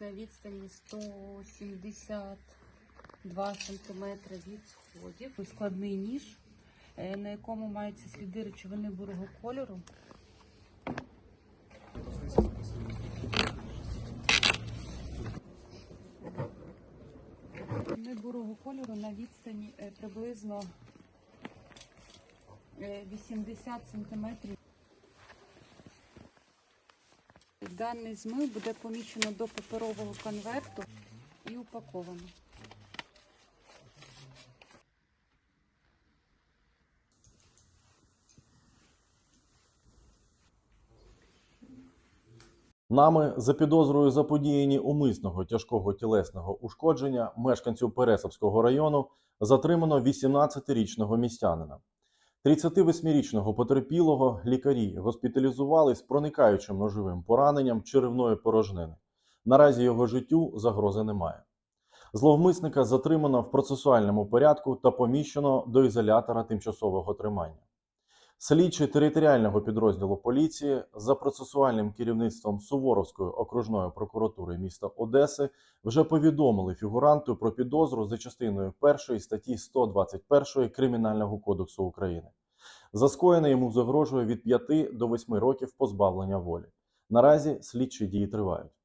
на відстані 172 см від сходів. Складний ніж, е, на якому маються сліди речовини бурого кольору. Речовини бурого кольору на відстані е, приблизно е, 80 см. Даний змив буде поміщено до паперового конверту і упаковано. Нами за підозрою заподіянні умисного тяжкого тілесного ушкодження мешканцю Пересовського району затримано 18-річного містянина. 38-річного потерпілого лікарі госпіталізували з проникаючим ножовим пораненням черевної порожнини. Наразі його життю загрози немає. Зловмисника затримано в процесуальному порядку та поміщено до ізолятора тимчасового тримання. Слідчі територіального підрозділу поліції за процесуальним керівництвом Суворовської окружної прокуратури міста Одеси вже повідомили фігуранту про підозру за частиною 1 статті 121 Кримінального кодексу України. За скоєне йому загрожує від 5 до 8 років позбавлення волі. Наразі слідчі дії тривають.